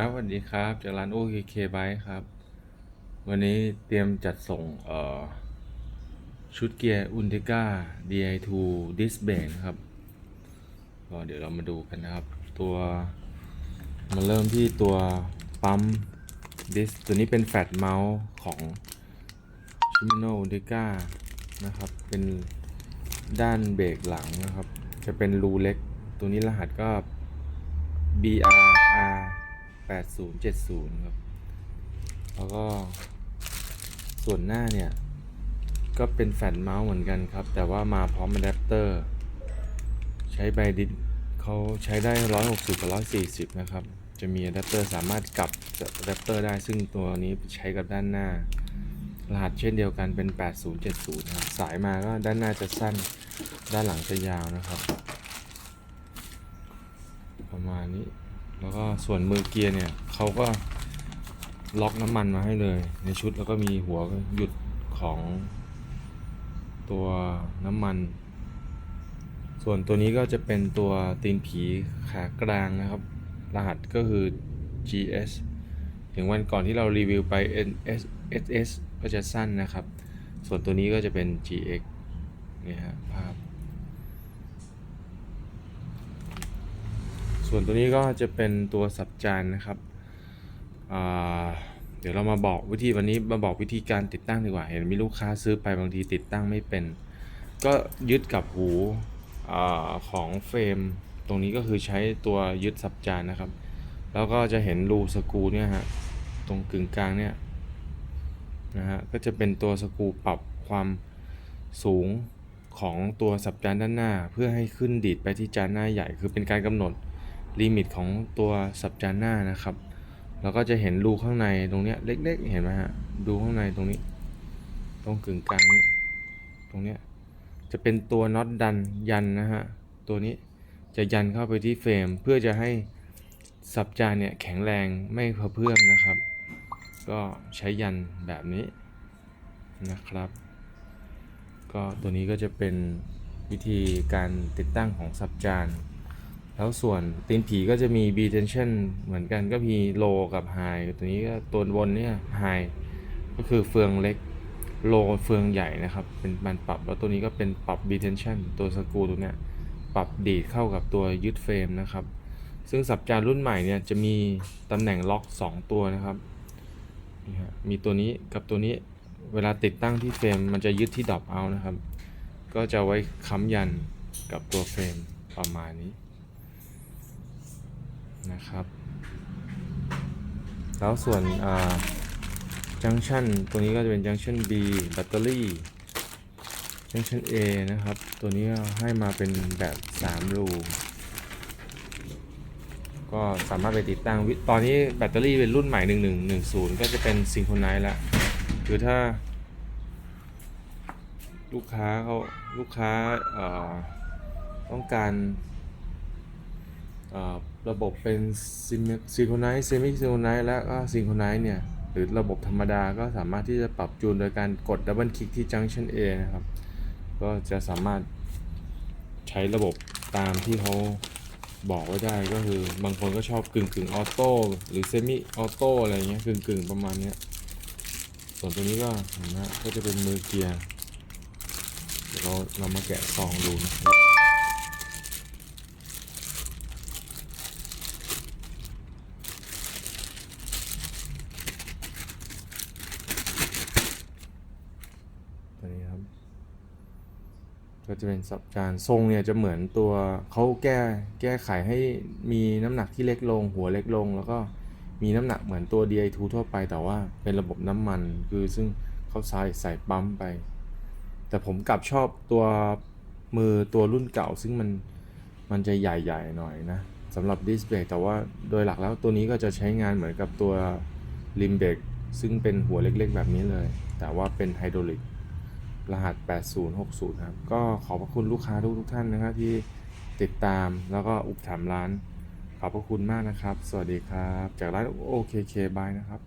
ครับสวัสดีครับ จากร้าน OKK Bike ครับ วันนี้เตรียมจัดส่งเอ่อชุดเกียร์ Unteca Di2 Disc Brake ครับก็เดี๋ยวเรามาดูกันนะครับ ตัวมาเริ่มที่ตัวปั๊มดิสตัวนี้เป็นแฟตเมาส์ของ Shimano Unteca นะครับ เป็นด้านเบรกหลังนะครับ จะเป็นรูเล็ก ตัวนี้รหัสก็ br 8070 ครับ แล้วก็ส่วนหน้าเนี่ย ก็เป็นแฟลตเมาส์เหมือนกันครับ แต่ว่ามาพร้อมอะแดปเตอร์ ใช้ไบดิสเขาใช้ได้ 160 กับ 140 นะครับ จะมีอะแดปเตอร์สามารถกลับอะแดปเตอร์ได้ซึ่งตัวนี้ใช้กับด้านหน้า รหัสเช่นเดียวกันเป็น 8070 ครับ สายมาก็ด้านหน้าจะสั้น ด้านหลังจะยาวนะครับ ประมาณนี้ แล้วก็ส่วนมือเกียร์เนี่ยเขาก็ล็อกน้ำมันมาให้เลย ในชุดแล้วก็มีหัวหยุดของตัวน้ำมัน ส่วนตัวนี้ก็จะเป็นตัวตีนผีขากลางนะครับ รหัสก็คือ GS ถึงวันก่อนที่เรารีวิวไป NS SS ก็จะสั้นนะครับ ส่วนตัวนี้ก็จะเป็น GX เนี่ยฮะภาพ ส่วนตัวนี้ก็จะเป็นตัวสับจานนะครับเดี๋ยวเรามาบอกวิธีวันนี้มาบอกวิธีการติดตั้งดีกว่าเห็นมีลูกค้าซื้อไปบางทีติดตั้งไม่เป็น ก็ยึดกับหูอของเฟรม ตรงนี้ก็คือใช้ตัวยึดสับจานนะครับ แล้วก็จะเห็นรูสกูเนี่ยฮะตรงกึ่งกลางเนี่ยนะฮะก็จะเป็นตัวสกูปรับความสูงของตัวสับจานด้านหน้า เพื่อให้ขึ้นดีดไปที่จานหน้าใหญ่คือเป็นการกำหนด ลิมิตของตัวสับจานหน้านะครับแล้วก็จะเห็นรูข้างในตรงเนี้ยเล็ก ๆ เห็นไหมฮะดูข้างในตรงนี้ ตรงกึ่งกลางนี้ ตรงเนี้ยจะเป็นตัวน็อตดันยันนะฮะตัวนี้จะยันเข้าไปที่เฟรม เพื่อจะให้สับจานเนี่ยแข็งแรงไม่กระเพื่อมนะครับ ก็ใช้ยันแบบนี้นะครับ ก็ตัวนี้ก็จะเป็นวิธีการติดตั้งของสับจาน แล้วส่วนตีนผีก็จะมี B tension เหมือนกันก็มี low กับ high ตัวนี้ก็ตัวบนเนี่ย high ก็คือเฟืองเล็ก low เฟืองใหญ่นะครับ เป็นมันปรับแล้วตัวนี้ก็เป็นปรับ B tension ตัวสกูตัวเนี้ยปรับดีดเข้ากับตัวยึดเฟรมนะครับ ซึ่งสับจานรุ่นใหม่เนี่ยจะมีตำแหน่งล็อก 2 ตัวนะครับมีตัวนี้กับตัวนี้เวลาติดตั้งที่เฟรมมันจะยึดที่ดรอปเอานะครับ ก็จะไว้ค้ำยันกับตัวเฟรมประมาณนี้ นะครับ แล้วส่วนจังชันตัวนี้ก็จะเป็นจังชัน B แบตเตอรี่จังชัน A นะครับ ตัวนี้ให้มาเป็นแบบ3รูก็สามารถไปติดตั้งวิตอนนี้แบตเตอรี่เป็นรุ่นใหม่ 1110 ก็จะเป็นซิงโครไนซ์ละคือถ้า ลูกค้าเขาลูกค้าต้องการ ระบบเป็นซิงโครไนซ์เซมิซิงโครไนซ์และก็ซิงโครไนซ์เนี่ย หรือระบบธรรมดาก็สามารถที่จะปรับจูนโดยการกดดับเบิลคลิกที่ Junction A นะครับ ก็จะสามารถใช้ระบบตามที่เขาบอกไว้ได้ก็คือบางคนก็ชอบกึ่งกึ่งออโต้หรือเซมิออโต้อะไรเงี้ยกึ่งกึ่งประมาณเนี้ยส่วนตัวนี้ก็เห็นไหมฮะก็จะเป็นมือเกียร์เดี๋ยวเราเรามาแกะซองดูนะครับ ตัวนี้ครับ ก็จะเป็นสับจานทรงเนี่ยจะเหมือนตัวเขาแก้แก้ไขให้มีน้ำหนักที่เล็กลง หัวเล็กลง แล้วก็มีน้ำหนักเหมือนตัว Di2 ทั่วไป แต่ว่าเป็นระบบน้ำมัน คือซึ่งเขาใส่ใส่ปั๊มไป แต่ผมกลับชอบตัวมือตัวรุ่นเก่า ซึ่งมันมันจะใหญ่ๆหน่อยนะสำหรับดิสเบรกแต่ว่าโดยหลักแล้วตัวนี้ก็จะใช้งานเหมือนกับตัวริมเบรกซึ่งเป็นหัวเล็กๆ แบบนี้เลย แต่ว่าเป็นไฮดรอลิก รหัส 8060 ครับ ก็ขอบพระคุณลูกค้าทุกทุกท่านนะครับที่ติดตามแล้วก็อุปถัมภ์ร้าน ขอบพระคุณมากนะครับ สวัสดีครับ จากร้าน OKK Bye นะครับ